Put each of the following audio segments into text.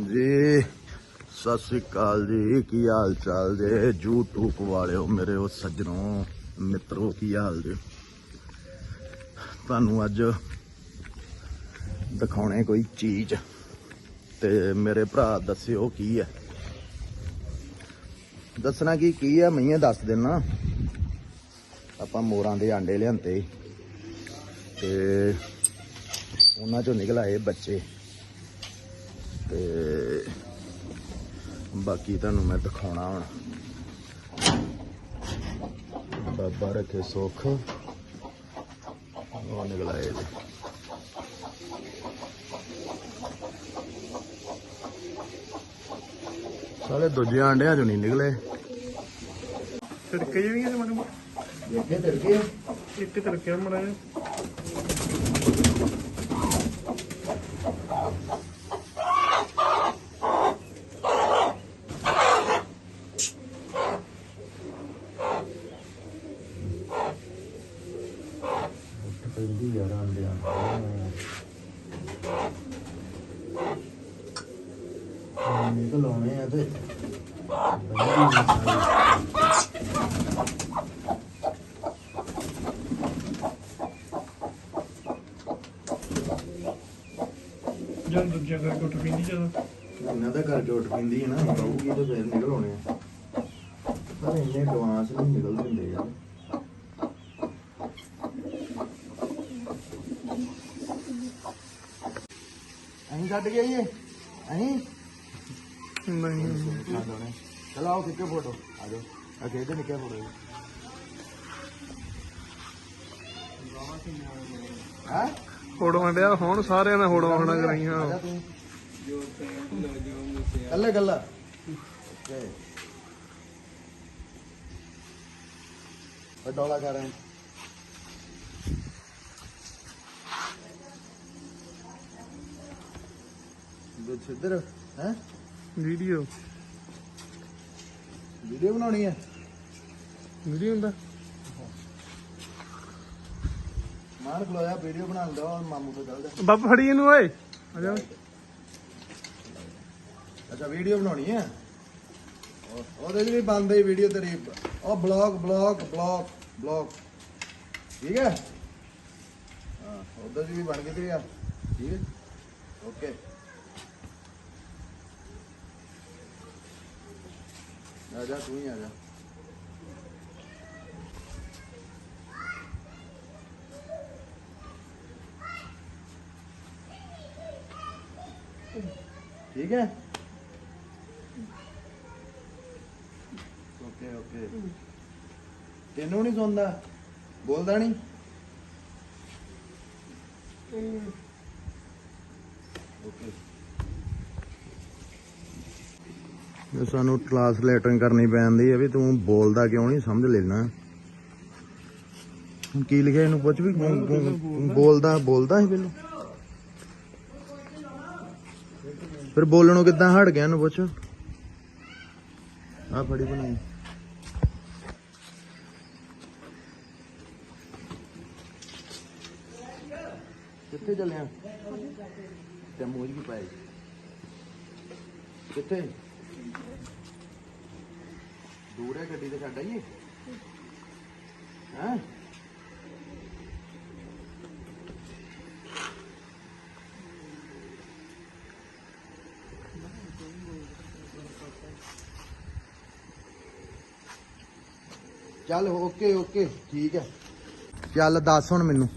ਜੀ, ਸਤਿ ਸ੍ਰੀ ਅਕਾਲ ਜੀ, ਕੀ ਹਾਲ ਚਾਲ ਜੇ? YouTube ਵਾਲਿਓ, ਮੇਰੇ ਉਹ ਸੱਜਣੋ, ਮਿੱਤਰੋ, ਕੀ ਹਾਲ ਜੀ? ਤੁਹਾਨੂੰ ਅੱਜ ਦਿਖਾਉਣੇ ਕੋਈ ਚੀਜ਼ ਤੇ ਮੇਰੇ ਭਰਾ ਦੱਸਿਓ ਕੀ ਹੈ। ਦੱਸਣਾ ਕੀ ਕੀ ਹੈ ਮੈਂ ਦੱਸ ਦੇਣਾ। ਆਪਾਂ ਮੋਰਾਂ ਦੇ ਆਂਡੇ ਲਿਆਂਤੇ ਤੇ ਉਹਨਾਂ ਚੋਂ ਨਿਕਲ ਆਏ ਬੱਚੇ। ਤੇ ਬਾਕੀ ਤੁਹਾਨੂੰ ਮੈਂ ਦਿਖਾਉਣਾ ਹੁਣ। ਬਾਬਾ ਰੱਖੇ ਸੁੱਖ। ਉਹ ਨਿਕਲ ਆਏ ਜੀ। ਸਾਲੇ ਦੂਜੇ ਆਂਡਿਆਂ ਚੋਂ ਨਹੀਂ ਨਿਕਲੇ। ਤੜਕੇ ਜਿਹੜੀਆਂ ਮੈਨੂੰ ਦੇਖੇ ਤੜਕੇ? ਇੱਕ ਤੜਕੇ ਮੜਾ ਪੈਂਦੀ ਯਾਰ ਆਂਡਿਆਂ ਨਿਕਲ ਆਉਣੇ ਆ ਤੇ ਜਾਂ ਦੂਜਾ ਕਰਕੇ ਉੱਠ ਪੀਂਦੀ ਜਦੋਂ? ਇਹਨਾਂ ਦਾ ਕਰਕੇ ਉੱਠ ਪੈਂਦੀ ਹੈ ਨਾ ਕਹੂਗੀ ਤਾਂ ਫੇਰ ਨਿਕਲ ਆਉਣੇ ਆ। ਪਰ ਇੰਨੇ ਐਡਵਾਂਸ ਨਹੀਂ ਨਿਕਲ ਦਿੰਦੇ ਯਾਰ। ਅਹੀਂ ਛੱਡ ਗਏ ਇਹ ਅਹੀਂ ਨਹੀਂ। ਚਲੋ ਆਓ ਕਿੱਕੇ ਫੋਟੋ ਆ ਜਾਓ। ਅਗੇ ਤੇ ਨਿੱਕੇ ਫੋਟੋ ਹਾਂ? ਫੋਟੋਆਂ ਡਿਆ ਹੁਣ ਸਾਰਿਆਂ ਨੇ ਫੋਟੋਆਂ ਹੋਣਾ ਕਰਾਈਆਂ। ਕੱਲੇ ਗੱਲਾ ਓਕੇ। ਪਟੋਲਾ ਕਰ ਰਹੇ। ਛਿੱਦਰ ਹੈ? ਵੀਡੀਓ। ਵੀਡੀਓ ਬਣਾਉਣੀ ਹੈ? ਵੀਡੀਓ ਹੁੰਦਾ। ਮਾਰ ਖਲੋਇਆ ਵੀਡੀਓ ਬਣਾਉਣ ਦਾ ਔਰ ਮਾਮੂ ਤੋਂ ਚੱਲ ਜਾ। ਬੱਬ ਫੜੀ ਇਹਨੂੰ ਓਏ। ਆ ਜਾ। ਅੱਛਾ ਵੀਡੀਓ ਬਣਾਉਣੀ ਹੈ? ਉਹ- ਉਹਦੇ ਵੀ ਬੰਦ ਹੈ ਵੀਡੀਓ ਤੇਰੀ। ਉਹ ਬਲੌਗ ਬਲੌਗ ਬਲੌਗ ਬਲੌਗ। ਠੀਕ ਹੈ? ਹਾਂ ਉਹਦੇ ਵੀ ਬਣ ਗਈ ਤੇਰੀ ਆ। ਠੀਕ ਹੈ? ਓਕੇ। ਆ ਜਾ, ਤੂੰ ਹੀ ਆ ਜਾ। ਠੀਕ ਹੈ? Okay okay. ਤੈਨੂੰ ਨਹੀਂ ਸੁਣਦਾ? ਬੋਲਦਾ ਨਹੀਂ ਓਕੇ ਜੇ ਸਾਨੂੰ ਟ੍ਰਾਂਸਲੇਟਿੰਗ ਕਰਨੀ ਪੈਂਦੀ ਹੈ ਵੀ ਤੂੰ ਬੋਲਦਾ ਕਿਉਂ ਨਹੀਂ ਸਮਝ ਲੈਣਾ। ਹੁਣ ਕੀ ਲਿਖਿਆ ਇਹਨੂੰ ਪੁੱਛ ਵੀ ਬੋਲਦਾ ਬੋਲਦਾ ਸੀ ਪਹਿਲਾਂ? ਫਿਰ ਬੋਲਣੋਂ ਕਿੱਦਾਂ ਹਟ ਗਿਆ ਇਹਨੂੰ ਪੁੱਛ। ਆ ਫੜੀ ਬਣਾਈ। ਕਿੱਥੇ ਚੱਲਿਆ ਤੇ ਮੋਜ ਕੀ ਪਾਈ ਕਿੱਥੇ? ਦੂਰ ਹੈ ਗੱਡੀ ਤੇ ਛੱਡ ਆਈਏ ਹਾਂ? ਚੱਲ ਓਕੇ ਓਕੇ ਠੀਕ ਹੈ। ਚੱਲ ਦੱਸ ਹੁਣ ਮੈਨੂੰ।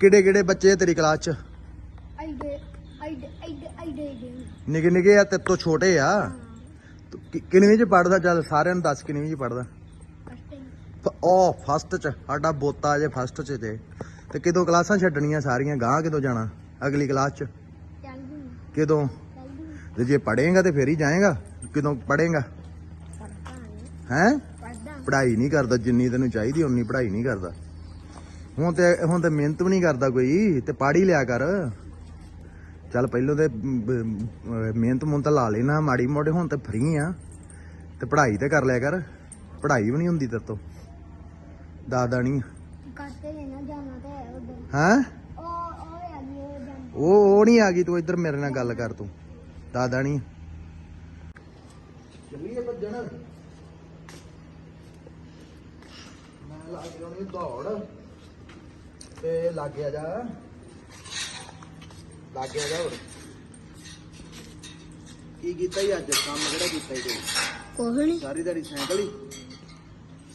ਕਿਹੜੇ ਕਿਹੜੇ ਬੱਚੇ ਆ ਤੇਰੀ ਕਲਾਸ ਚ? ਆਈਡੇ ਆਈਡੇ ਆਈਡੇ ਆਈਡੇ ਨਿੱਕੇ ਨਿੱਕੇ ਆ ਤੇਰੇ ਤੋਂ ਛੋਟੇ ਆ? ਕਿ- ਕਿੰਨਵੀਂ ਚ ਪੜਦਾ ਚੱਲ ਸਾਰਿਆਂ ਨੂੰ ਦੱਸ ਕਿੰਨਵੀਂ ਚ ਪੜਦਾ ਉਹ ਫਸਟ ਚ ਸਾਡਾ ਬੋਤਾ ਜੇ ਫਸਟ ਚ ਤੇ ਤੇ ਕਿਦੋਂ ਕਲਾਸਾਂ ਛੱਡਣੀਆਂ ਸਾਰੀਆਂ? ਗਾਂ ਕਿਦੋਂ ਜਾਣਾ? ਅਗਲੀ ਕਲਾਸ ਚ? ਕਿਦੋਂ? ਤੇ ਜੇ ਪੜ੍ਹੇਗਾ ਤੇ ਫੇਰ ਹੀ ਜਾਏਗਾ? ਕਿਦੋਂ ਪੜ੍ਹੇਗਾ? ਪੜਦਾ ਹੈ? ਪੜ੍ਹਾਈ ਨਹੀਂ ਕਰਦਾ ਜਿੰਨੀ ਤੈਨੂੰ ਚਾਹੀਦੀ ਉਨੀ ਪੜ੍ਹਾਈ ਨਹੀਂ ਕਰਦਾ। ਹੁਣ ਤੇ ਹੁਣ ਤੇ ਮਿਹਨਤ ਵੀ ਨਹੀਂ ਕਰਦਾ ਕੋਈ ਤੇ ਪੜ੍ਹ ਹੀ ਲਿਆ ਕਰ। ਚੱਲ ਪਹਿਲੋਂ ਤੇ ਬ, ਮਿਹਨਤ ਮੁੰਤ ਲਾ ਲੈਣਾ ਮਾੜੀ ਮੋਟੇ ਹੁਣ ਤੇ ਫ੍ਰੀ ਆ। ਤੇ ਪੜ੍ਹਾਈ ਤੇ ਕਰ ਲਿਆ ਕਰ। ਪੜ੍ਹਾਈ ਵੀ ਨਹੀਂ ਹੁੰਦੀ ਤੇਰੇ ਤੋਂ। ਦਾਦਾ ਨਹੀਂ ਨੇ ਨਾ ਜਾਣਾ ਤੇ ਹੈ ਉਧਰ। ਹੈ? ਉਹ ਉਹ ਆ ਗਈ ਉਹ ਜਾਣਾ। ਉਹ ਉਹ ਨਹੀਂ ਆ ਗਈ ਤੂੰ ਇੱਧਰ ਮੇਰੇ ਨਾਲ ਗੱਲ ਕਰ ਤੂੰ। ਦਾਦਾ ਨਹੀਂ ਚੱਲੀਏ ਭੱਜਣ। ਮੈਂ ਲਾ ਕੇ ਲਾਉਣੀ ਦੌੜ। ਤੇ ਲੱਗ ਗਿਆ ਜਾ। ਲੱਗ ਗਿਆ ਜਾ ਹੋਰ। ਕੀ ਕੀਤਾ ਹੀ ਅੱਜ? ਕੰਮ ਕਿਹੜਾ ਕੀਤਾ ਹੀ ਤੂੰ? ਕੁਛ ਨਹੀਂ ਸਾਰੀ ਦਿਹਾੜੀ ਸਾਈਕਲ ਹੀ?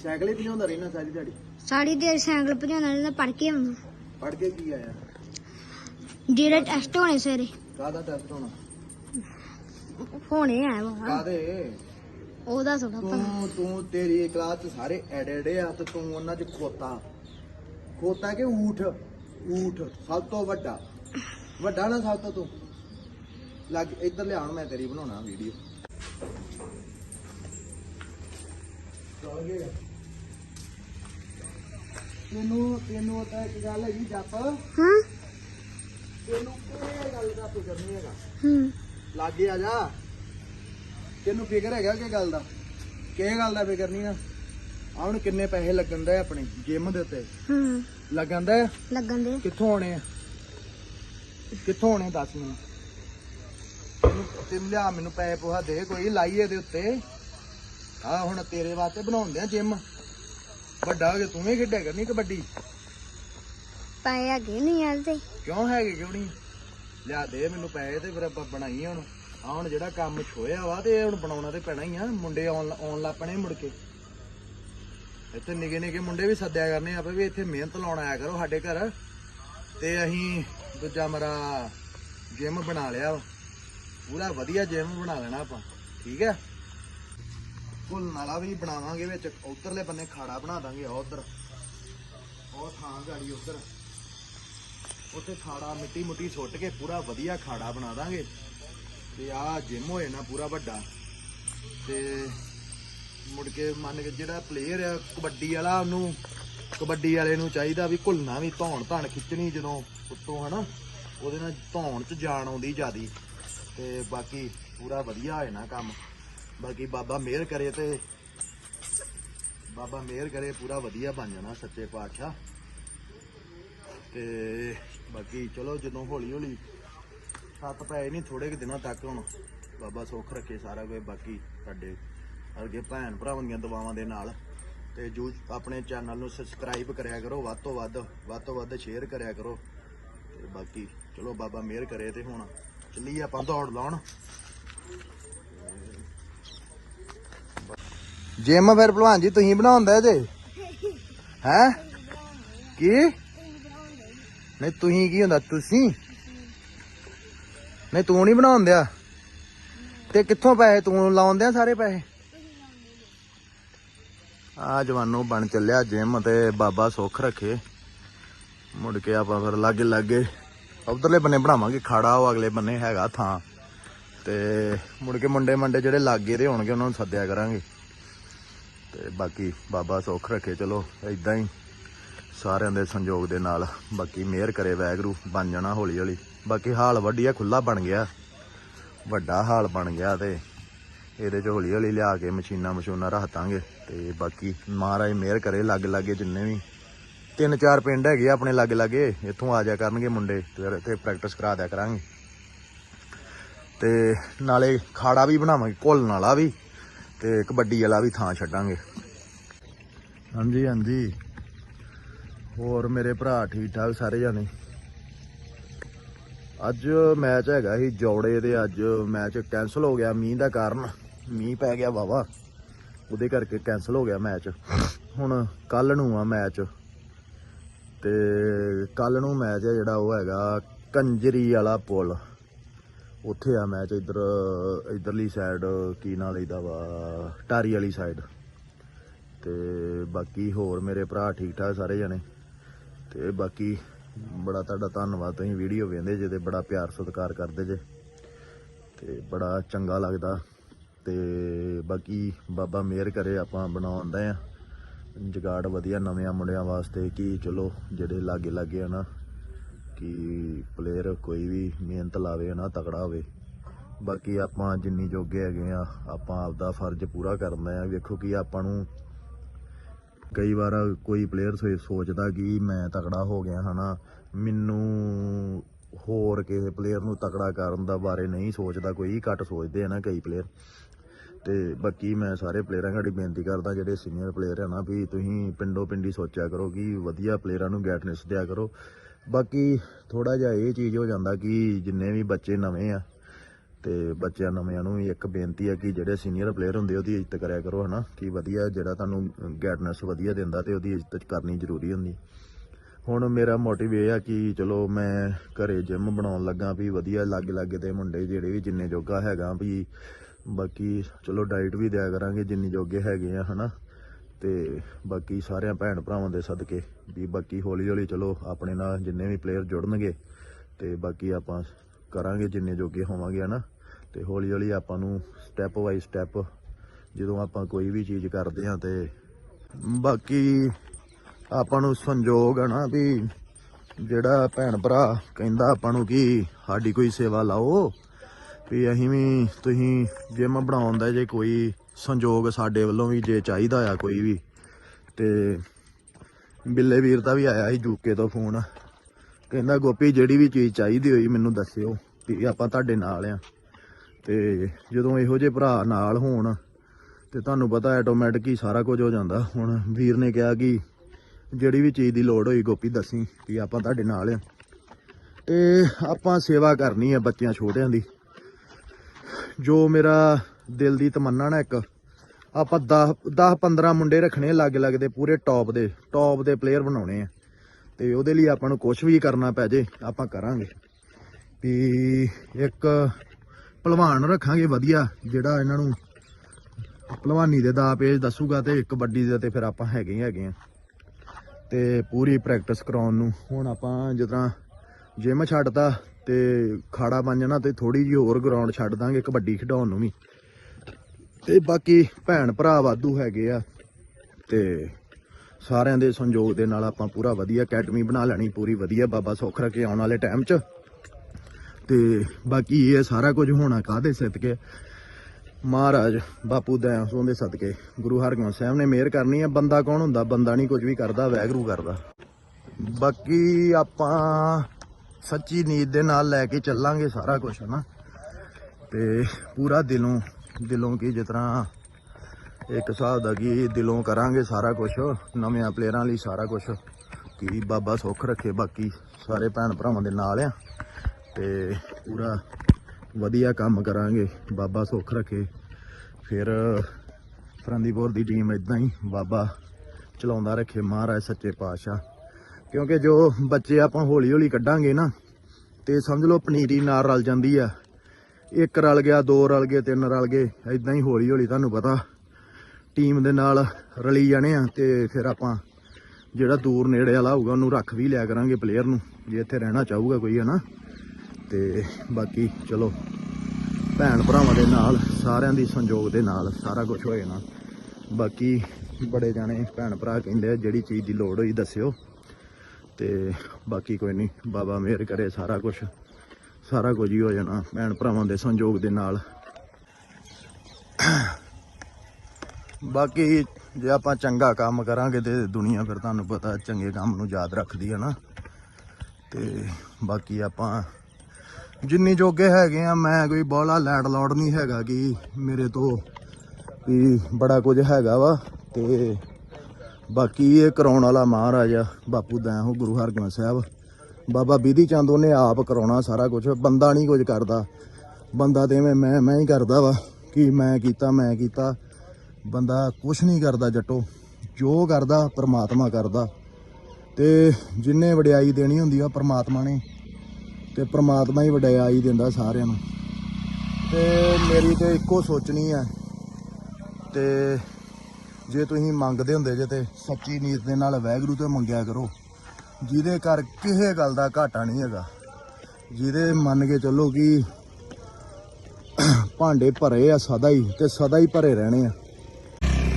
ਸਾਈਕਲ ਹੀ ਭਜਾਉਂਦਾ ਰਹਿਣਾ ਸਾਰੀ ਦਿਹਾੜੀ? ਸਾਰੀ ਦੇਰ ਸਾਈਕਲ ਭਜਾਉਣਾ ਰਹਿੰਦਾ ਪੜ ਕੇ ਆਉਣਾ ਪੜ ਕੇ ਕੀ ਆਇਆ? ਜਿਹੜੇ ਟੈਸਟ ਹੋਣੇ ਸਵੇਰੇ। ਕਾਹਦਾ ਟੈਸਟ ਹੋਣਾ? ਹੋਣੇ ਆ ਬਾਬਾ। ਕਾਹਦੇ? ਉਹਦਾ ਪਤਾ ਤੂੰ ਤੂੰ ਤੇਰੀ ਕਲਾਸ ਚ ਸਾਰੇ ਐਡੇਡੇ ਆ ਤੇ ਤੂੰ ਉਹਨਾਂ ਚ ਖੋਤਾ। ਖੋਤਾ ਕਿ ਊਠ? ਊਠ ਸਭ ਤੋਂ ਵੱਡਾ। ਵੱਡਾ ਨਾ ਸਭ ਤੋਂ ਤੂੰ। ਲੱਗ ਇੱਧਰ ਲਿਆ ਹੁਣ ਮੈਂ ਤੇਰੀ ਬਣਾਉਣਾ ਵੀਡੀਓ ਤੈਨੂੰ ਤੈਨੂੰ ਤਾਂ ਇੱਕ ਗੱਲ ਹੈਗੀ ਜੱਪ। ਹਾਂ। ਤੈਨੂੰ ਕੋਈ ਗੱਲ ਦਾ ਫਿਕਰ ਨਹੀਂ ਹੈਗਾ? ਹੂੰ। ਲਾਗੇ ਆ ਜਾ। ਤੈਨੂੰ ਫਿਕਰ ਹੈਗਾ ਕਿ ਗੱਲ ਦਾ? ਕਿਹ ਗੱਲ ਦਾ ਫਿਕਰ ਨਹੀਂ ਨਾ ਆਹ ਹੁਣ ਕਿੰਨੇ ਪੈਸੇ ਲੱਗਣ ਦੇ ਆਪਣੇ ਜਿਮ ਦੇ ਉੱਤੇ? ਹੂੰ। ਲੱਗਣ ਦੇ ਲੱਗਣ ਦੇ ਕਿੱਥੋਂ ਆਉਣੇ ਆ? ਕਿੱਥੋਂ ਆਉਣੇ ਦੱਸ ਮੈਨੂੰ। ਤੈਨੂੰ ਤੈਨੂੰ ਲਿਆ ਮੈਨੂੰ ਪੈਸੇ ਪੋਹਾ ਦੇ। ਕੋਈ ਲਾਈਏ ਦੇ ਉੱਤੇ। ਆ ਹੁਣ ਤੇਰੇ ਵਾਸਤੇ ਬਣਾਉਂਦੇ ਆ ਜਿਮ ਵੱਡਾ ਹੋ ਕੇ ਤੂੰ ਵੀ ਖੇਡਿਆ ਕਰਨੀ ਕਬੱਡੀ। ਪਏ ਹੈਗੇ ਨਹੀਂ ਯਾਰ ਤੇ। ਕਿਉਂ ਹੈਗੇ ਕਿਉਂ ਨਹੀਂ ਲਿਆ ਦੇ ਮੈਨੂੰ ਪੈਸੇ ਤੇ ਫਿਰ ਆਪਾਂ ਬਣਾਈ ਹੁਣ। ਆ ਹੁਣ ਜਿਹੜਾ ਕੰਮ ਛੋਇਆ ਵਾ ਤੇ ਇਹ ਹੁਣ ਬਣਾਉਣਾ ਤੇ ਪੈਣਾ ਹੀ ਆ। ਮੁੰਡੇ ਆਉਣ ਆਉਣ ਲੱਪਣੇ ਮੁੜ ਕੇ। ਇੱਥੇ ਨਿੱਕੇ ਨਿੱਕੇ ਮੁੰਡੇ ਵੀ ਸੱਦਿਆ ਕਰਨੇ ਆਪੇ ਵੀ ਇੱਥੇ ਮਿਹਨਤ ਲਾਉਣ ਆਇਆ ਕਰੋ ਸਾਡੇ ਘਰ। ਤੇ ਅਸੀਂ ਦੂਜਾ ਮਰਾ ਜਿਮ ਬਣਾ ਲਿਆ ਪੂਰਾ ਵਧੀਆ ਜਿਮ ਬਣਾ ਲੈਣਾ ਆਪਾਂ। ਠੀਕ ਹੈ? ਫੁੱਲ ਵਾਲਾ ਵੀ ਬਣਾਵਾਂਗੇ ਵਿੱਚ। ਉਧਰਲੇ ਬੰਨੇ ਖਾੜਾ ਬਣਾ ਦਾਂਗੇ ਆ ਉਧਰ। ਉਹ ਥਾਂ ਗਾੜੀ ਉਧਰ। ਉੱਥੇ ਖਾੜਾ ਮਿੱਟੀ ਮੁੱਟੀ ਸੁੱਟ ਕੇ ਪੂਰਾ ਵਧੀਆ ਖਾੜਾ ਬਣਾ ਦਾਂਗੇ। ਤੇ ਆ ਜਿਮ ਹੋਏ ਨਾ ਪੂਰਾ ਵੱਡਾ। ਤੇ ਮੁੜ ਕੇ ਮੰਨ ਕੇ ਜਿਹੜਾ ਪਲੇਅਰ ਆ, ਕਬੱਡੀ ਵਾਲਾ, ਉਹਨੂੰ ਕਬੱਡੀ ਵਾਲੇ ਨੂੰ ਚਾਹੀਦਾ ਵੀ ਘੁਲਣਾ ਵੀ, ਧੌਣ ਧਣ ਖਿੱਚਣੀ ਜਦੋਂ ਉੱਤੋਂ, ਹਨਾ। ਉਹਦੇ ਨਾਲ ਧੌਣ ਚ ਜਾਣ ਆਉਂਦੀ ਜਿਆਦੀ। ਤੇ ਬਾਕੀ ਪੂਰਾ ਵਧੀਆ ਹੋਏ ਨਾ ਕੰਮ। ਬਾਕੀ ਬਾਬਾ ਮਿਹਰ ਕਰੇ ਤੇ ਬਾਬਾ ਮਿਹਰ ਕਰੇ, ਪੂਰਾ ਵਧੀਆ ਬਣ ਜਾਣਾ ਸੱਚੇ ਪਾਤਸ਼ਾਹ। ਤੇ ਬਾਕੀ ਚਲੋ, ਜਦੋਂ ਹੌਲੀ ਹੌਲੀ ਛੱਤ ਪੈ ਨਹੀਂ ਥੋੜੇ ਕਿ ਦਿਨਾਂ ਤੱਕ ਹੁਣ ਬਾਬਾ ਸੁੱਖ ਰੱਖੇ ਸਾਰਾ ਕੁਝ। ਬਾਕੀ ਸਾਡੇ ਅੱਗੇ ਭੈਣ ਭਰਾਵਾਂ ਦੀਆਂ ਦੁਆਵਾਂ ਦੇ ਨਾਲ। ਤੇ ਜੋ ਆਪਣੇ ਚੈਨਲ ਨੂੰ ਸਬਸਕ੍ਰਾਈਬ ਕਰਿਆ ਕਰੋ, ਵੱਧ ਤੋਂ ਵੱਧ ਵੱਧ ਤੋਂ ਵੱਧ ਸ਼ੇਅਰ ਕਰਿਆ ਕਰੋ। ਤੇ ਬਾਕੀ ਚਲੋ, ਬਾਬਾ ਮਿਹਰ ਕਰੇ ਤੇ ਹੁਣ ਚੱਲੀਏ ਆਪਾਂ ਦੌੜ ਲਾਉਣ। ਜਿਮ ਫਿਰ ਭਲਵਾਨ ਜੀ, ਤੁਸੀਂ ਬਣਾਉਂਦੇ ਜੇ? ਹੈ? ਕੀ? ਨਹੀਂ, ਤੁਸੀਂ ਕੀ ਹੁੰਦਾ, ਤੁਸੀਂ? ਨਹੀਂ, ਤੂੰ ਨਹੀਂ ਬਣਾਉਣ ਦਿਆ? ਤੇ ਕਿੱਥੋਂ ਪੈਸੇ ਤੂੰ ਲਾਉਂਦੇ ਆ ਸਾਰੇ ਪੈਸੇ? ਆ ਜਵਾਨੋ, ਬਣ ਚੱਲਿਆ ਜਿਮ ਤੇ ਬਾਬਾ ਸੁੱਖ ਰੱਖੇ। ਮੁੜ ਕੇ ਆਪਾਂ ਫਿਰ ਲਾਗੇ ਲਾਗੇ ਉਧਰਲੇ ਬੰਨੇ ਬਣਾਵਾਂਗੇ, ਖਾੜਾ, ਉਹ ਅਗਲੇ ਬੰਨੇ ਹੈਗਾ ਥਾਂ। ਤੇ ਮੁੜ ਕੇ ਮੁੰਡੇ ਮੰਡੇ ਜਿਹੜੇ ਲਾਗੇ ਦੇ ਹੋਣਗੇ, ਉਹਨਾਂ ਨੂੰ ਸੱਦਿਆ ਕਰਾਂਗੇ। ਤੇ ਬਾਕੀ ਬਾਬਾ ਸੁੱਖ ਰੱਖੇ, ਚਲੋ ਇਦਾਂ ਹੀ ਸਾਰਿਆਂ ਦੇ ਸੰਯੋਗ ਦੇ ਨਾਲ। ਬਾਕੀ ਮਿਹਰ ਕਰੇ ਵੈਗਰੂ ਬਣ ਜਾਣਾ ਹੌਲੀ ਹੌਲੀ ਬਾਕੀ ਹਾਲ ਵੱਡੀਆ ਖੁੱਲਾ ਬਣ ਗਿਆ। ਵੱਡਾ ਹਾਲ ਬਣ ਗਿਆ ਤੇ ਇਹਦੇ ਚ ਹੌਲੀ ਹੌਲੀ ਲਿਆ ਕੇ ਮਸ਼ੀਨਾਂ ਮਸ਼ੂਨਾਂ ਰੱਖ ਦਾਂਗੇ। ਤੇ ਬਾਕੀ ਮਹਾਰਾਜ ਮਿਹਰ ਕਰੇ ਲੱਗ ਲਾਗੇ ਜਿੰਨੇ ਵੀ ਤਿੰਨ ਚਾਰ ਪਿੰਡ ਹੈਗੇ ਆ ਆਪਣੇ ਲਾਗੇ ਲਾਗੇ ਇੱਥੋਂ ਆ ਜਾ ਕਰਨਗੇ ਮੁੰਡੇ, ਤੇ ਇੱਥੇ ਪ੍ਰੈਕਟਿਸ ਕਰਾ ਦਿਆ ਕਰਾਂਗੇ। ਤੇ ਨਾਲੇ ਖਾੜਾ ਵੀ ਬਣਾਵਾਂਗੇ, ਘੁਲਣ ਵਾਲਾ ਵੀ। ਤੇ ਕਬੱਡੀ ਵਾਲਾ ਵੀ ਥਾਂ ਛੱਡਾਂਗੇ। ਹਾਂਜੀ ਹਾਂਜੀ। ਹੋਰ ਮੇਰੇ ਭਰਾ ਠੀਕ ਠਾਕ ਸਾਰੇ ਜਾਣੇ? ਅੱਜ ਮੈਚ ਹੈਗਾ ਸੀ ਜੋੜੇ ਦੇ ਅੱਜ ਮੈਚ ਕੈਨਸਲ ਹੋ ਗਿਆ, ਮੀਂਹ ਦਾ ਕਾਰਨ। ਮੀਂਹ ਪੈ ਗਿਆ ਵਾਵਾ ਉਹਦੇ ਕਰਕੇ ਕੈਨਸਲ ਹੋ ਗਿਆ ਮੈਚ। ਹੁਣ ਕੱਲ ਨੂੰ ਆ ਮੈਚ। ਤੇ ਕੱਲ ਨੂੰ ਮੈਚ ਹੈ ਜਿਹੜਾ ਉਹ ਹੈਗਾ ਕੰਜਰੀ ਵਾਲਾ ਪੁਲ। ਉੱਥੇ ਆ ਮੈਚ ਇਧਰ, ਇਧਰਲੀ ਸਾਈਡ ਕੀ ਨਾਂ ਲਈਦਾ ਵਾ ਟਾਰੀ ਵਾਲੀ ਸਾਈਡ ਤੇ ਬਾਕੀ ਹੋਰ ਮੇਰੇ ਭਰਾ ਠੀਕ ਠਾਕ ਸਾਰੇ ਜਣੇ। ਤੇ ਬਾਕੀ ਬੜਾ ਤੁਹਾਡਾ ਧੰਨਵਾਦ, ਤੁਸੀਂ ਵੀਡੀਓ ਵੇਖਦੇ ਜੇ ਤੇ ਬੜਾ ਪਿਆਰ ਸਤਿਕਾਰ ਕਰਦੇ ਜੇ। ਤੇ ਬੜਾ ਚੰਗਾ ਲੱਗਦਾ। ਤੇ ਬਾਕੀ ਬਾਬਾ ਮਿਹਰ ਕਰੇ, ਆਪਾਂ ਬਣਾਉਂਦੇ ਆ। ਜਗਾੜ ਵਧੀਆ ਨਵਿਆਂ ਮੁੰਡਿਆਂ ਵਾਸਤੇ ਕਿ ਚਲੋ, ਜਿਹੜੇ ਲਾਗੇ ਲਾਗੇ ਆ ਨਾ। ਕਿ ਪਲੇਅਰ ਕੋਈ ਵੀ ਮਿਹਨਤ ਲਾਵੇ, ਨਾ ਤਕੜਾ ਹੋਵੇ। ਬਾਕੀ ਆਪਾਂ ਜਿੰਨੀ ਜੋਗੇ ਹੈਗੇ ਆ, ਆਪਾਂ ਆਪਦਾ ਫਰਜ਼ ਪੂਰਾ ਕਰਨਾ ਆ। ਵੇਖੋ ਕਿ ਆਪਾਂ ਨੂੰ ਕਈ ਵਾਰ ਕੋਈ ਪਲੇਅਰ ਸੋਚਦਾ ਕਿ ਮੈਂ ਤਕੜਾ ਹੋ ਗਿਆ, ਹਨਾ। ਮੈਨੂੰ ਹੋਰ ਕਿਸੇ ਪਲੇਅਰ ਨੂੰ ਤਕੜਾ ਕਰਨ ਦਾ ਬਾਰੇ ਨਹੀਂ ਸੋਚਦਾ, ਕੋਈ ਘੱਟ ਸੋਚਦੇ ਆ ਨਾ ਕਈ ਪਲੇਅਰ ਤੇ ਬਾਕੀ ਮੈਂ ਸਾਰੇ ਪਲੇਅਰਾਂ ਘਾੜੀ ਬੇਨਤੀ ਕਰਦਾ, ਜਿਹੜੇ ਸੀਨੀਅਰ ਪਲੇਅਰ ਆ ਨਾ, ਵੀ ਤੁਸੀਂ ਪਿੰਡੋ ਪਿੰਡੀ ਸੋਚਿਆ ਕਰੋ ਕਿ ਵਧੀਆ ਪਲੇਅਰਾਂ ਨੂੰ ਗਾਈਡਨੈਸ ਦਿਆ ਕਰੋ। ਬਾਕੀ ਥੋੜਾ ਜਿਹਾ ਇਹ ਚੀਜ਼ ਹੋ ਜਾਂਦਾ ਕਿ ਜਿੰਨੇ ਵੀ ਬੱਚੇ ਨਵੇਂ ਆ ਤੇ ਬੱਚਿਆਂ ਨਵਿਆਂ ਨੂੰ ਵੀ ਇੱਕ ਬੇਨਤੀ ਹੈ ਕਿ ਜਿਹੜੇ ਸੀਨੀਅਰ ਪਲੇਅਰ ਹੁੰਦੇ ਉਹਦੀ ਇੱਜ਼ਤ ਕਰਿਆ ਕਰੋ, ਹਨਾ? ਕਿ ਵਧੀਆ ਜਿਹੜਾ ਤੁਹਾਨੂੰ ਗਾਈਡਨੈਸ ਵਧੀਆ ਦਿੰਦਾ ਤੇ ਉਹਦੀ ਇੱਜ਼ਤ ਕਰਨੀ ਜ਼ਰੂਰੀ ਹੁੰਦੀ। ਹੁਣ ਮੇਰਾ ਮੋਟਿਵ ਇਹ ਆ ਕਿ ਚਲੋ ਮੈਂ ਘਰੇ ਜਿਮ ਬਣਾਉਣ ਲੱਗਾ ਵੀ ਵਧੀਆ, ਲਾਗੇ ਲਾਗੇ ਦੇ ਮੁੰਡੇ ਜਿਹੜੇ ਵੀ ਜਿੰਨੇ ਜੋਗਾ ਹੈਗਾ ਵੀ ਬਾਕੀ ਚਲੋ ਡਾਈਟ ਵੀ ਦਿਆ ਕਰਾਂਗੇ ਜਿੰਨੀ ਜੋਗੇ ਹੈਗੇ ਆ, ਹਨਾ? ਤੇ ਬਾਕੀ ਸਾਰਿਆਂ ਭੈਣ ਭਰਾਵਾਂ ਦੇ ਸਦਕੇ ਵੀ ਬਾਕੀ ਹੌਲੀ ਹੌਲੀ ਚਲੋ ਆਪਣੇ ਨਾਲ ਜਿੰਨੇ ਵੀ ਪਲੇਅਰ ਜੁੜਨਗੇ ਤੇ ਬਾਕੀ ਆਪਾਂ ਕਰਾਂਗੇ ਜਿੰਨੇ ਜੋਗੇ ਹੋਵਾਂਗੇ, ਹਨਾ? ਤੇ ਹੌਲੀ ਹੌਲੀ ਆਪਾਂ ਨੂੰ ਸਟੈਪ ਬਾਈ ਸਟੈਪ ਜਦੋਂ ਆਪਾਂ ਕੋਈ ਵੀ ਚੀਜ਼ ਕਰਦੇ ਹਾਂ ਤੇ ਬਾਕੀ ਆਪਾਂ ਨੂੰ ਸੰਜੋਗ ਹੈ ਨਾ ਵੀ ਜਿਹੜਾ ਭੈਣ ਭਰਾ ਕਹਿੰਦਾ ਆਪਾਂ ਨੂੰ ਕਿ ਸਾਡੀ ਕੋਈ ਸੇਵਾ ਲਾਓ, ਵੀ ਅਸੀਂ ਵੀ ਤੁਸੀਂ ਜਿਮ ਬਣਾਉਣ ਦਾ ਜੇ ਕੋਈ ਸੰਯੋਗ ਸਾਡੇ ਵੱਲੋਂ ਵੀ ਜੇ ਚਾਹੀਦਾ ਆ ਕੋਈ ਵੀ। ਤੇ ਬਿੱਲੇ ਵੀਰ ਦਾ ਵੀ ਆਇਆ ਸੀ ਯੂਕੇ ਤੋਂ ਫੋਨ। ਕਹਿੰਦਾ, ਗੋਪੀ, ਜਿਹੜੀ ਵੀ ਚੀਜ਼ ਚਾਹੀਦੀ ਹੋਈ ਮੈਨੂੰ ਦੱਸਿਓ ਵੀ ਆਪਾਂ ਤੁਹਾਡੇ ਨਾਲ ਆ। ਤੇ ਜਦੋਂ ਇਹੋ ਜਿਹੇ ਭਰਾ ਨਾਲ ਹੋਣ, ਤੇ ਤੁਹਾਨੂੰ ਪਤਾ ਆਟੋਮੈਟਿਕ ਹੀ ਸਾਰਾ ਕੁਝ ਹੋ ਜਾਂਦਾ। ਹੁਣ ਵੀਰ ਨੇ ਕਿਹਾ ਕਿ ਜਿਹੜੀ ਵੀ ਚੀਜ਼ ਦੀ ਲੋੜ ਹੋਈ ਗੋਪੀ ਦੱਸੀ ਕਿ ਆਪਾਂ ਤੁਹਾਡੇ ਨਾਲ ਆ। ਤੇ ਆਪਾਂ ਸੇਵਾ ਕਰਨੀ ਹੈ ਬੱਚਿਆਂ ਛੋਟਿਆਂ ਦੀ। ਜੋ ਮੇਰਾ ਦਿਲ ਦੀ ਤਮੰਨਾ ਨਾ ਇੱਕ। ਆਪਾਂ 10 10 15 ਮੁੰਡੇ ਰੱਖਣੇ ਲੱਗ ਲੱਗ ਦੇ ਪੂਰੇ ਟੌਪ ਦੇ ਟੌਪ ਦੇ ਪਲੇਅਰ ਬਣਾਉਣੇ ਆ। ਤੇ ਉਹਦੇ ਲਈ ਆਪਾਂ ਨੂੰ ਕੁਝ ਵੀ ਕਰਨਾ ਪੈ ਜੇ, ਆਪਾਂ ਕਰਾਂਗੇ। ਵੀ ਇੱਕ ਪਹਿਲਵਾਨ ਰੱਖਾਂਗੇ ਵਧੀਆ, ਜਿਹੜਾ ਇਹਨਾਂ ਨੂੰ ਪਹਿਲਵਾਨੀ ਦੇ ਦਾ ਪੇਜ ਦੱਸੂਗਾ ਤੇ ਕਬੱਡੀ ਦੇ ਤੇ ਫਿਰ ਆਪਾਂ ਹੈਗੇ ਹੀ ਹੈਗੇ ਆ। ਤੇ ਪੂਰੀ ਪ੍ਰੈਕਟਿਸ ਕਰਾਉਣ ਨੂੰ। ਹੁਣ ਆਪਾਂ ਜਿੱਦਾਂ ਜਿਮ ਛੱਡਤਾ ਤੇ ਖਾੜਾ ਬਣ ਜਾਣਾ ਤੇ ਥੋੜੀ ਜਿਹੀ ਹੋਰ ਗਰਾਊਂਡ ਛੱਡ ਦਾਂਗੇ ਕਬੱਡੀ ਖਿਡਾਉਣ ਨੂੰ ਵੀ। ਤੇ ਬਾਕੀ ਭੈਣ ਭਰਾ ਵਾਧੂ ਹੈਗੇ ਆ ਤੇ ਸਾਰਿਆਂ ਦੇ ਸੰਯੋਗ ਦੇ ਨਾਲ ਆਪਾਂ ਪੂਰਾ ਵਧੀਆ ਅਕੈਡਮੀ ਬਣਾ ਲੈਣੀ, ਪੂਰੀ ਵਧੀਆ ਬਾਬਾ ਸੁੱਖ ਰੱਖੇ ਆਉਣ ਵਾਲੇ ਟਾਈਮ 'ਚ। ਤੇ ਬਾਕੀ ਇਹ ਸਾਰਾ ਕੁਝ ਹੋਣਾ ਕਾਹਦੇ ਸਦਕੇ? ਮਹਾਰਾਜ ਬਾਪੂ ਦਇਆ ਦੇ ਸਦਕੇ। ਗੁਰੂ ਹਰਗੋਬਿੰਦ ਸਾਹਿਬ ਨੇ ਮਿਹਰ ਕਰਨੀ ਹੈ ਬੰਦਾ ਕੌਣ ਹੁੰਦਾ? ਬੰਦਾ ਨਹੀਂ ਕੁਝ ਵੀ ਕਰਦਾ ਵੈਗਰੂ ਕਰਦਾ। ਬਾਕੀ ਆਪਾਂ ਸੱਚੀ ਨੀਤ ਦੇ ਨਾਲ ਲੈ ਕੇ ਚੱਲਾਂਗੇ ਸਾਰਾ ਕੁਝ, ਹਨਾ? ਤੇ ਪੂਰਾ ਦਿਲੋਂ ਦਿਲੋਂ ਕੀ ਜਿਸ ਤਰ੍ਹਾਂ ਇੱਕ ਹਿਸਾਬ ਦਾ ਕੀ ਦਿਲੋਂ ਕਰਾਂਗੇ ਸਾਰਾ ਕੁਝ ਨਵਿਆਂ ਪਲੇਅਰਾਂ ਲਈ ਸਾਰਾ ਕੁਝ ਕੀ ਬਾਬਾ ਸੁੱਖ ਰੱਖੇ, ਬਾਕੀ ਸਾਰੇ ਭੈਣ ਭਰਾਵਾਂ ਦੇ ਨਾਲ ਆ। ਤੇ ਪੂਰਾ ਵਧੀਆ ਕੰਮ ਕਰਾਂਗੇ, ਬਾਬਾ ਸੁੱਖ ਰੱਖੇ। ਫਿਰ ਫਰੰਦੀਪੁਰ ਦੀ ਟੀਮ ਇਦਾਂ ਹੀ ਬਾਬਾ ਚਲਾਉਂਦਾ ਰੱਖੇ, ਮਹਾਰਾਜ ਸੱਚੇ ਪਾਤਸ਼ਾਹ। ਕਿਉਂਕਿ ਜੋ ਬੱਚੇ ਆਪਾਂ ਹੌਲੀ ਹੌਲੀ ਕੱਢਾਂਗੇ ਨਾ, ਤੇ ਸਮਝ ਲਓ ਪਨੀਰੀ ਨਾਲ ਰਲ ਜਾਂਦੀ ਆ। ਇੱਕ ਰਲ ਗਿਆ, ਦੋ ਰਲ ਗਏ, ਤਿੰਨ ਰਲ ਗਏ। ਇਦਾਂ ਹੀ ਹੌਲੀ ਹੌਲੀ ਤੁਹਾਨੂੰ ਪਤਾ ਟੀਮ ਦੇ ਨਾਲ ਰਲੀ ਜਾਣੇ ਆ ਤੇ ਫਿਰ ਆਪਾਂ ਜਿਹੜਾ ਦੂਰ ਨੇੜੇ ਵਾਲਾ ਹੋਊਗਾ ਉਹਨੂੰ ਰੱਖ ਵੀ ਲਿਆ ਕਰਾਂਗੇ ਪਲੇਅਰ ਨੂੰ, ਜੇ ਇੱਥੇ ਰਹਿਣਾ ਚਾਹੂਗਾ ਕੋਈ ਹਨਾ। ਤੇ ਬਾਕੀ ਚਲੋ, ਭੈਣ ਭਰਾਵਾਂ ਦੇ ਨਾਲ, ਸਾਰਿਆਂ ਦੀ ਸੰਯੋਗ ਦੇ ਨਾਲ ਸਾਰਾ ਕੁਝ ਹੋਏ ਨਾ। ਬਾਕੀ ਬੜੇ ਜਾਣੇ ਭੈਣ ਭਰਾ ਕਹਿੰਦੇ ਆ, ਜਿਹੜੀ ਚੀਜ਼ ਦੀ ਲੋੜ ਹੋਈ ਦੱਸਿਓ। ਤੇ ਬਾਕੀ ਕੋਈ ਨਹੀਂ, ਬਾਬਾ ਮਿਹਰ ਕਰੇ ਸਾਰਾ ਕੁਝ ਸਾਰਾ ਕੁਝ ਹੀ ਹੋ ਜਾਣਾ, ਭੈਣ ਭਰਾਵਾਂ ਦੇ ਸੰਯੋਗ ਦੇ ਨਾਲ। ਬਾਕੀ ਜੇ ਆਪਾਂ ਚੰਗਾ ਕੰਮ ਕਰਾਂਗੇ ਤੇ ਦੁਨੀਆ ਫਿਰ ਤੁਹਾਨੂੰ ਪਤਾ ਚੰਗੇ ਕੰਮ ਨੂੰ ਯਾਦ ਰੱਖਦੀ ਹੈ ਨਾ। ਤੇ ਬਾਕੀ ਆਪਾਂ ਜਿੰਨੀ ਜੋਗੇ ਹੈਗੇ ਆ, ਮੈਂ ਕੋਈ ਬੋਲਾ ਲੈਂਡ ਲੋਡ ਨਹੀਂ ਹੈਗਾ ਕਿ ਮੇਰੇ ਤੋਂ ਵੀ ਬੜਾ ਕੁਝ ਹੈਗਾ ਵਾ। ਤੇ ਬਾਕੀ ਇਹ ਕਰਾਉਣ ਵਾਲਾ ਮਹਾਰਾਜਾ ਬਾਪੂ ਦਇਆ ਹੋ ਗੁਰੂ ਹਰਗੋਬਿੰਦ ਸਾਹਿਬ। ਬਾਬਾ ਬੀਧੀ ਚੰਦ ਉਹਨੇ ਆਪ ਕਰਾਉਣਾ ਸਾਰਾ ਕੁਝ ਬੰਦਾ ਨਹੀਂ ਕੁਝ ਕਰਦਾ। ਬੰਦਾ ਤੇ ਐਵੇਂ ਮੈਂ ਮੈਂ ਹੀ ਕਰਦਾ ਵਾ, ਕਿ ਮੈਂ ਕੀਤਾ ਮੈਂ ਕੀਤਾ। ਬੰਦਾ ਕੁਝ ਨਹੀਂ ਕਰਦਾ ਜੱਟੋ, ਜੋ ਕਰਦਾ ਪਰਮਾਤਮਾ ਕਰਦਾ। ਤੇ ਜਿੰਨੇ ਵਡਿਆਈ ਦੇਣੀ ਹੁੰਦੀ ਆ ਪਰਮਾਤਮਾ ਨੇ, ਤੇ ਪਰਮਾਤਮਾ ਹੀ ਵਡਿਆਈ ਦਿੰਦਾ ਸਾਰਿਆਂ ਨੂੰ। ਤੇ ਮੇਰੀ ਤੇ ਇੱਕੋ ਸੋਚਣੀ ਆ, ਤੇ ਜੇ ਤੁਸੀਂ ਮੰਗਦੇ ਹੁੰਦੇ ਜੇ ਤੇ ਸੱਚੀ ਨੀਤ ਦੇ ਨਾਲ ਵੈਗਰੂ ਤੋਂ ਮੰਗਿਆ ਕਰੋ। ਜਿਹਦੇ ਕਰ ਕਿਸੇ ਗੱਲ ਦਾ ਘਾਟਾ ਨਹੀਂ ਹੈਗਾ। ਜਿਹਦੇ ਮੰਨ ਕੇ ਚੱਲੋ ਕਿ ਭਾਂਡੇ ਭਰੇ ਆ ਸਦਾ ਹੀ ਤੇ ਸਦਾ ਹੀ ਭਰੇ ਰਹਿਣੇ ਆ।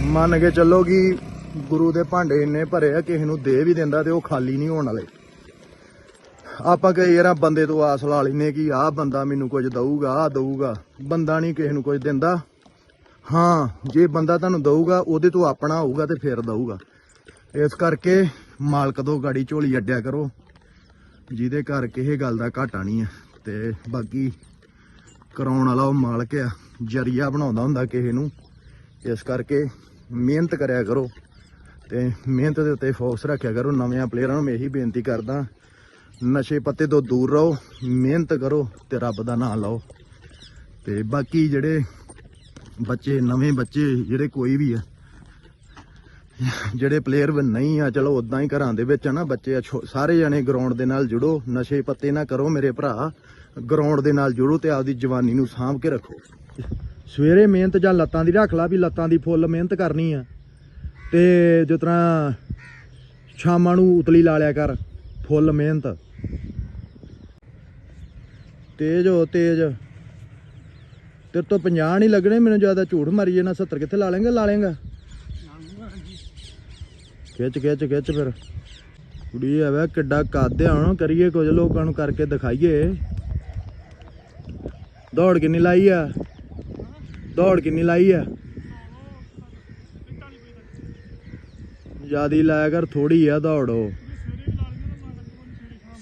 ਮੰਨ ਕੇ ਚੱਲੋ ਕਿ ਗੁਰੂ ਦੇ ਭਾਂਡੇ ਇੰਨੇ ਭਰੇ ਆ, ਕਿਸੇ ਨੂੰ ਦੇ ਵੀ ਦਿੰਦਾ ਤੇ ਉਹ ਖਾਲੀ ਨਹੀਂ ਹੋਣ ਵਾਲੇ। ਆਪਾਂ ਕਈ ਯਾਰ ਬੰਦੇ ਤੋਂ ਆਸ ਲਾ ਲੈਨੇ ਕਿ ਆਹ ਬੰਦਾ ਮੈਨੂੰ ਕੁਝ ਦਊਗਾ, ਆਹ ਦਊਗਾ। ਬੰਦਾ ਨਹੀਂ ਕਿਸੇ ਨੂੰ ਕੁਝ ਦਿੰਦਾ। ਹਾਂ, ਜੇ ਬੰਦਾ ਤੁਹਾਨੂੰ ਦਊਗਾ, ਉਹਦੇ ਤੋਂ ਆਪਣਾ ਹੋਊਗਾ ਤੇ ਫਿਰ ਦਊਗਾ। ਇਸ ਕਰਕੇ ਮਾਲਕ ਤੋਂ ਗਾੜੀ ਝੋਲੀ ਅੱਡਿਆ ਕਰੋ। ਜਿਹਦੇ ਘਰ ਕਿਸੇ ਗੱਲ ਦਾ ਘਾਟਾ ਨਹੀਂ ਆ। ਤੇ ਬਾਕੀ ਕਰਾਉਣ ਵਾਲਾ ਉਹ ਮਾਲਕ ਆ। ਜਰੀਆ ਬਣਾਉਂਦਾ ਹੁੰਦਾ ਕਿਸੇ ਨੂੰ। ਇਸ ਕਰਕੇ ਮਿਹਨਤ ਕਰਿਆ ਕਰੋ। ਤੇ ਮਿਹਨਤ ਦੇ ਉੱਤੇ ਫੋਕਸ ਰੱਖਿਆ ਕਰੋ। ਨਵਿਆਂ ਪਲੇਅਰਾਂ ਨੂੰ ਮੈਂ ਇਹੀ ਬੇਨਤੀ ਕਰਦਾ, ਨਸ਼ੇ ਪੱਤੇ ਤੋਂ ਦੂਰ ਰਹੋ। ਮਿਹਨਤ ਕਰੋ ਤੇ ਰੱਬ ਦਾ ਨਾਮ ਲਓ। ਤੇ ਬਾਕੀ ਜਿਹੜੇ ਬੱਚੇ, ਨਵੇਂ ਬੱਚੇ ਜਿਹੜੇ ਕੋਈ ਵੀ ਆ ਜਿਹੜੇ ਪਲੇਅਰ ਨਹੀਂ ਆ, ਚਲੋ ਉਦਾਂ ਹੀ ਘਰਾਂ ਦੇ ਵਿੱਚ ਆ ਨਾ ਬੱਚੇ ਆ ਸਾਰੇ ਜਣੇ ਗਰਾਊਂਡ ਦੇ ਨਾਲ ਜੁੜੋ, ਨਸ਼ੇ ਪੱਤੇ ਨਾ ਕਰੋ ਮੇਰੇ ਭਰਾ। ਗਰਾਊਂਡ ਦੇ ਨਾਲ ਜੁੜੋ ਤੇ ਆਪਦੀ ਜਵਾਨੀ ਨੂੰ ਸਾਂਭ ਕੇ ਰੱਖੋ। ਸਵੇਰੇ ਮਿਹਨਤ ਜਾਂ ਲੱਤਾਂ ਦੀ ਰੱਖ ਲਾ ਵੀ ਲੱਤਾਂ ਦੀ ਫੁੱਲ ਮਿਹਨਤ ਕਰਨੀ ਆ। ਤੇ ਜਿਸ ਤਰ੍ਹਾਂ ਸ਼ਾਮਾਂ ਨੂੰ ਉਤਲੀ ਲਾ ਲਿਆ ਕਰ, ਫੁੱਲ ਮਿਹਨਤ। ਤੇਜ ਹੋ ਤੇਜ। ਤੇਰੇ ਤੋਂ 50 ਨਹੀਂ ਲੱਗਣੇ, ਮੈਨੂੰ ਜ਼ਿਆਦਾ ਝੂਠ ਮਾਰੀ ਜਾਣਾ 70 ਕਿੱਥੇ ਲਾ ਲੇਂਗਾ ਲਾ ਲੇਗਾ ਖਿੱਚ ਖਿੱਚ ਖਿੱਚ ਫਿਰ। ਕੁੜੀ ਆਵੇ ਕਿੱਡਾ ਕਾਦਿਆ ਹੁਣ। ਕਰੀਏ ਕੁਝ, ਲੋਕਾਂ ਨੂੰ ਕਰਕੇ ਦਿਖਾਈਏ। ਦੌੜ ਕਿੰਨੀ ਲਾਈ ਆ? ਦੌੜ ਕਿੰਨੀ ਲਾਈ ਆ? ਜਿਆਦੀ ਲਾਇਆ ਕਰ ਥੋੜੀ ਆ ਦੌੜੋ।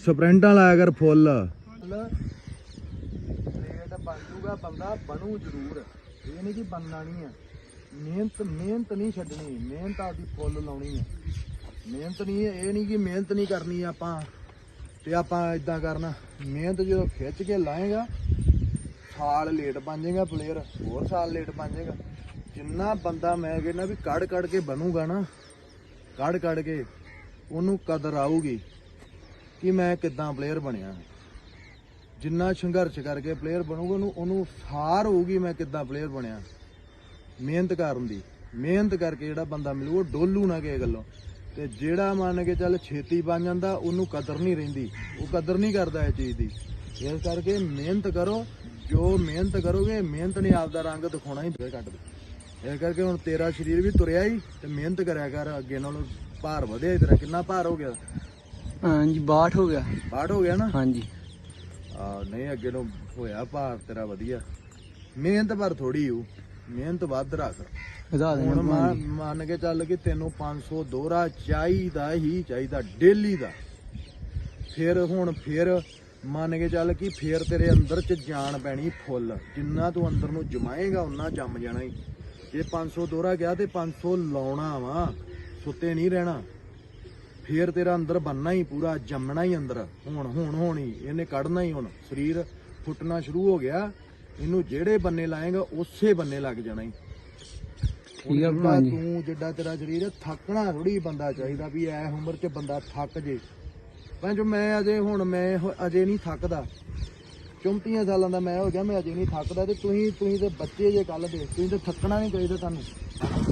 ਸਪ੍ਰਿੰਟਾਂ ਲਾਇਆ ਕਰ ਫੁੱਲ। ਲੇਟ ਬਣ ਜੂਗਾ, ਬੰਦਾ ਬਣੂ ਜ਼ਰੂਰ। ਇਹ ਨਹੀਂ ਕਿ ਬਣਨਾ ਨਹੀਂ ਆ। ਮਿਹਨਤ ਮਿਹਨਤ ਨਹੀਂ ਛੱਡਣੀ, ਮਿਹਨਤ ਆਪਦੀ ਫੁੱਲ ਲਾਉਣੀ ਹੈ। ਮਿਹਨਤ ਨਹੀਂ ਇਹ ਨਹੀਂ ਕਿ ਮਿਹਨਤ ਨਹੀਂ ਕਰਨੀ ਆਪਾਂ, ਤੇ ਆਪਾਂ ਇਦਾਂ ਕਰਨਾ। ਮਿਹਨਤ ਜਦੋਂ ਖਿੱਚ ਕੇ ਲਾਏਗਾ, ਸਾਲ ਲੇਟ ਬਣ ਜਾਏਗਾ ਪਲੇਅਰ ਹੋਰ ਸਾਲ ਲੇਟ ਬਣ ਜਾਏਗਾ। ਜਿੰਨਾ ਬੰਦਾ ਮੈਂ ਕਹਿੰਦਾ ਵੀ ਕੱਢ ਕੱਢ ਕੇ ਬਣੂਗਾ ਨਾ, ਕੱਢ ਕੱਢ ਕੇ ਉਹਨੂੰ ਕਦਰ ਆਊਗੀ ਕਿ ਮੈਂ ਕਿੱਦਾਂ ਪਲੇਅਰ ਬਣਿਆ। ਜਿੰਨਾ ਸੰਘਰਸ਼ ਕਰਕੇ ਪਲੇਅਰ ਬਣੂਗਾ, ਉਹਨੂੰ ਉਹਨੂੰ ਸਾਰ ਹੋਊਗੀ ਮੈਂ ਕਿੱਦਾਂ ਪਲੇਅਰ ਬਣਿਆ। ਮਿਹਨਤ ਕਰਨ ਦੀ ਮਿਹਨਤ ਕਰਕੇ ਜਿਹੜਾ ਬੰਦਾ ਮਿਲੂ ਉਹ ਡੋਲੂ ਨਾ ਕਿਸੇ ਗੱਲੋਂ। ਤੇ ਜਿਹੜਾ ਮੰਨ ਕੇ ਚੱਲ ਛੇਤੀ ਬਣ ਜਾਂਦਾ ਉਹਨੂੰ ਕਦਰ ਨਹੀਂ ਰਹਿੰਦੀ। ਉਹ ਕਦਰ ਨਹੀਂ ਕਰਦਾ ਇਹ ਚੀਜ਼ ਦੀ। ਇਸ ਕਰਕੇ ਮਿਹਨਤ ਕਰੋ। ਜੋ ਮਿਹਨਤ ਕਰੋਗੇ ਮਿਹਨਤ ਨੇ ਆਪਦਾ ਰੰਗ ਦਿਖਾਉਣਾ ਹੀ ਦੇ ਕੱਢ ਦੇ ਇਸ ਕਰਕੇ ਹੁਣ ਤੇਰਾ ਸਰੀਰ ਵੀ ਤੁਰਿਆ ਹੀ ਤੇ ਮਿਹਨਤ ਕਰਿਆ ਕਰ ਅੱਗੇ ਨਾਲੋਂ ਭਾਰ ਵਧਿਆ ਤੇਰਾ ਕਿੰਨਾ ਭਾਰ ਹੋ ਗਿਆ? ਹਾਂਜੀ 62 ਹੋ ਗਿਆ। ਬਾੜ ਹੋ ਗਿਆ ਨਾ? ਹਾਂਜੀ। ਆ ਨਹੀਂ ਅੱਗੇ ਨੂੰ ਹੋਇਆ ਭਾਰ ਤੇਰਾ ਵਧੀਆ। ਮਿਹਨਤ ਪਰ ਥੋੜੀ ਹੋ ਮਿਹਨਤ ਵੱਧ ਰੱਖ। ਵਧਾ ਹੁਣ ਦੇਣਾ ਮੰਨ ਮੰਨ ਕੇ ਚੱਲ ਕਿ ਤੈਨੂੰ 500 ਦੋਹਰਾ ਚਾਹੀਦਾ ਹੀ ਚਾਹੀਦਾ ਡੇਲੀ ਦਾ। ਫਿਰ ਹੁਣ ਫਿਰ ਮੰਨ ਕੇ ਚੱਲ ਕਿ ਫਿਰ ਤੇਰੇ ਅੰਦਰ ਚ ਜਾਨ ਪੈਣੀ ਫੁੱਲ। ਜਿੰਨਾ ਤੂੰ ਅੰਦਰ ਨੂੰ ਜਮਾਏਗਾ ਉਨਾ ਜੰਮ ਜਾਣਾ ਹੀ। ਜੇ 500 ਦੋਹਰਾ ਗਿਆ ਤੇ 500 ਲਾਉਣਾ ਵਾ ਸੁੱਤੇ ਨਹੀਂ ਰਹਿਣਾ। ਫੇਰ ਤੇਰਾ ਅੰਦਰ ਬੰਨਣਾ ਹੀ ਪੂਰਾ ਜੰਮਣਾ ਹੀ ਅੰਦਰ। ਹੁਣ ਹੁਣ ਹੋਣੀ ਇਹਨੇ ਕੱਢਣਾ ਹੀ ਹੁਣ। ਸਰੀਰ ਫੁੱਟਣਾ ਸ਼ੁਰੂ ਹੋ ਗਿਆ। ਇਹਨੂੰ ਜਿਹੜੇ ਬੰਨੇ ਲਾਏਗਾ ਉਸੇ ਬੰਨੇ ਲੱਗ ਜਾਣਾ ਹੀ ਠੀਕ ਆ ਭਾਜੀ। ਤੂੰ ਜਿੱਡਾ ਤੇਰਾ ਸਰੀਰ ਹੈ, ਥੱਕਣਾ ਥੋੜੀ ਬੰਦਾ ਚਾਹੀਦਾ ਵੀ ਐ ਉਮਰ 'ਚ ਬੰਦਾ ਥੱਕ ਜੇ। ਪਰ ਜੋ ਮੈਂ ਅਜੇ ਹੁਣ ਮੈਂ ਹੋ- ਅਜੇ ਨਹੀਂ ਥੱਕਦਾ। 34 ਸਾਲਾਂ ਦਾ ਮੈਂ ਹੋ ਗਿਆ ਮੈਂ ਅਜੇ ਨਹੀਂ ਥੱਕਦਾ ਤੇ ਤੁਸੀਂ ਤੁਸੀਂ ਤੇ ਬੱਚੇ ਜੇ ਕੱਲ ਦੇ ਤੁਸੀਂ ਤੇ ਥੱਕਣਾ ਨਹੀਂ ਚਾਹੀਦਾ ਤੁਹਾਨੂੰ।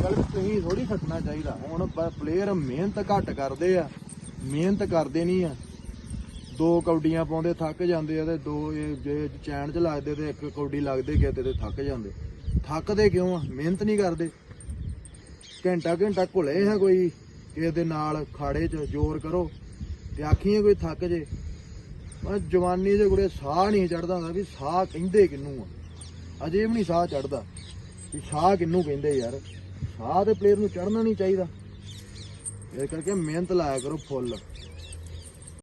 ਕੱਲ ਤੁਸੀਂ ਥੋੜੀ ਥੱਕਣਾ ਚਾਹੀਦਾ। ਹੁਣ ਪਲੇਅਰ ਮਿਹਨਤ ਘੱਟ ਕਰਦੇ ਆ ਮਿਹਨਤ ਕਰਦੇ ਨਹੀਂ ਆ। ਦੋ ਕੌਡੀਆਂ ਪਾਉਂਦੇ, ਥੱਕ ਜਾਂਦੇ ਆ ਤੇ ਦੋ ਇਹ ਜੇ ਚੈਨ 'ਚ ਲੱਗਦੇ ਤੇ ਇੱਕ ਕੌਡੀ ਲੱਗਦੇ ਗਏ ਤੇ ਥੱਕ ਜਾਂਦੇ। ਥੱਕਦੇ ਕਿਉਂ ਆ? ਮਿਹਨਤ ਨਹੀਂ ਕਰਦੇ। ਘੰਟਾ ਘੰਟਾ ਘੁਲੇ ਹੈ ਕੋਈ, ਕਿਸੇ ਦੇ ਨਾਲ ਖਾੜੇ 'ਚ ਜ਼ੋਰ ਕਰੋ ਤੇ ਆਖੀਏ ਕੋਈ ਥੱਕ ਜੇ। ਪਰ ਜਵਾਨੀ ਦੇ ਗੁੜੇ ਸਾਹ ਨਹੀਂ ਚੜਦਾ ਹੁੰਦਾ ਵੀ ਸਾਹ ਕਹਿੰਦੇ ਕਿੰਨੂੰ ਆ? ਅਜੇ ਵੀ ਨਹੀਂ ਸਾਹ ਚੜਦਾ। ਵੀ ਸਾਹ ਕਿੰਨੂੰ ਕਹਿੰਦੇ ਯਾਰ? ਸਾਹ ਤੇ ਪਲੇਅਰ ਨੂੰ ਚੜਨਾ ਨਹੀਂ ਚਾਹੀਦਾ। ਇਹ ਕਰਕੇ ਮਿਹਨਤ ਲਾਇਆ ਕਰੋ ਫੁੱਲ।